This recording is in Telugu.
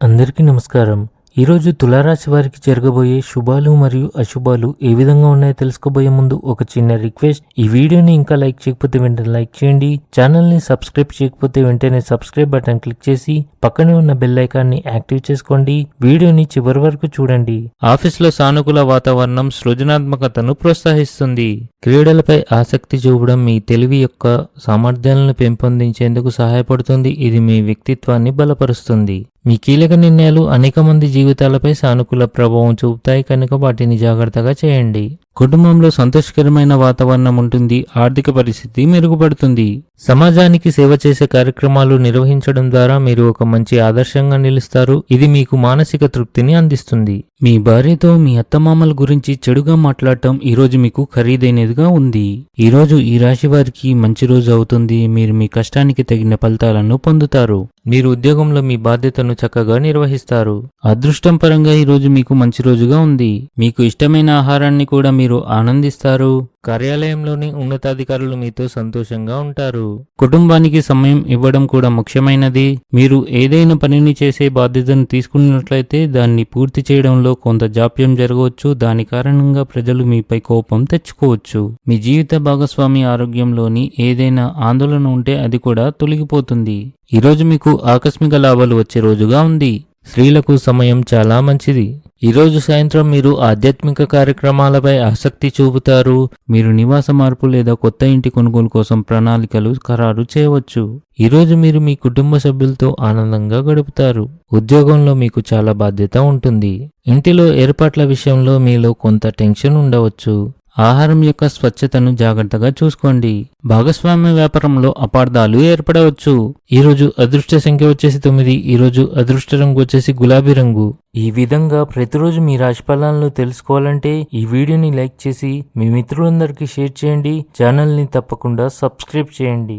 అందరికీ నమస్కారం. ఈరోజు తులారాశి వారికి జరగబోయే శుభాలు మరియు అశుభాలు ఏ విధంగా ఉన్నాయో తెలుసుకోబోయే ముందు ఒక చిన్న రిక్వెస్ట్. ఈ వీడియోని ఇంకా లైక్ చేయకపోతే వెంటనే లైక్ చేయండి. ఛానల్ని సబ్స్క్రైబ్ చేయకపోతే వెంటనే సబ్స్క్రైబ్ బటన్ క్లిక్ చేసి పక్కనే ఉన్న బెల్ ఐకాన్ని యాక్టివ్ చేసుకోండి. వీడియోని చివరి వరకు చూడండి. ఆఫీస్లో సానుకూల వాతావరణం సృజనాత్మకతను ప్రోత్సహిస్తుంది. క్రీడలపై ఆసక్తి చూపడం మీ తెలివి యొక్క సామర్థ్యాలను పెంపొందించేందుకు సహాయపడుతుంది. ఇది మీ వ్యక్తిత్వాన్ని బలపరుస్తుంది. మీ కీలక నిర్ణయాలు అనేక మంది జీవితాలపై సానుకూల ప్రభావం చూపుతాయి కనుక వాటిని జాగ్రత్తగా చేయండి. కుటుంబంలో సంతోషకరమైన వాతావరణం ఉంటుంది ఆర్థిక పరిస్థితి మెరుగుపడుతుంది. సమాజానికి సేవ చేసే కార్యక్రమాలు నిర్వహించడం ద్వారా మీరు ఒక మంచి ఆదర్శంగా నిలుస్తారు. ఇది మీకు మానసిక తృప్తిని అందిస్తుంది. మీ భార్యతో మీ అత్తమామల గురించి చెడుగా మాట్లాడటం ఈ రోజు మీకు ఖరీదైనదిగా ఉంది. ఈ రోజు ఈ రాశి వారికి మంచి రోజు అవుతుంది. మీరు మీ కష్టానికి తగిన ఫలితాలను పొందుతారు. మీరు ఉద్యోగంలో మీ బాధ్యతను చక్కగా నిర్వహిస్తారు. అదృష్టం పరంగా ఈ రోజు మీకు మంచి రోజుగా ఉంది. మీకు ఇష్టమైన ఆహారాన్ని కూడా మీరు మీరు ఆనందిస్తారు. కార్యాలయంలోని ఉన్నతాధికారులు మీతో సంతోషంగా ఉంటారు. కుటుంబానికి సమయం ఇవ్వడం కూడా ముఖ్యమైనది. మీరు ఏదైనా పనిని చేసే బాధ్యతను తీసుకున్నట్లయితే దాన్ని పూర్తి చేయడంలో కొంత జాప్యం జరగవచ్చు. దాని కారణంగా ప్రజలు మీపై కోపం తెచ్చుకోవచ్చు. మీ జీవిత భాగస్వామి ఆరోగ్యంలోని ఏదైనా ఆందోళన ఉంటే అది కూడా తొలగిపోతుంది. ఈరోజు మీకు ఆకస్మిక లాభాలు వచ్చే రోజుగా ఉంది. స్త్రీలకు సమయం చాలా మంచిది. ఈరోజు సాయంత్రం మీరు ఆధ్యాత్మిక కార్యక్రమాలపై ఆసక్తి చూపుతారు మీరు నివాస మార్పు లేదా కొత్త ఇంటి కొనుగోలు కోసం ప్రణాళికలు ఖరారు చేయవచ్చు. ఈరోజు మీరు మీ కుటుంబ సభ్యులతో ఆనందంగా గడుపుతారు. ఉద్యోగంలో మీకు చాలా బాధ్యత ఉంటుంది. ఇంటిలో ఏర్పాట్ల విషయంలో మీలో కొంత టెన్షన్ ఉండవచ్చు. ఆహారం యొక్క స్వచ్ఛతను జాగ్రత్తగా చూసుకోండి. భాగస్వామ్య వ్యాపారంలో అపార్థాలు ఏర్పడవచ్చు. ఈరోజు అదృష్ట సంఖ్య వచ్చేసి తొమ్మిది ఈరోజు అదృష్ట రంగు వచ్చేసి గులాబీ రంగు. ఈ విధంగా ప్రతిరోజు మీ రాశి ఫలాలను తెలుసుకోవాలంటే ఈ వీడియోని లైక్ చేసి మీ మిత్రులందరికీ షేర్ చేయండి. ఛానల్ని తప్పకుండా సబ్స్క్రైబ్ చేయండి.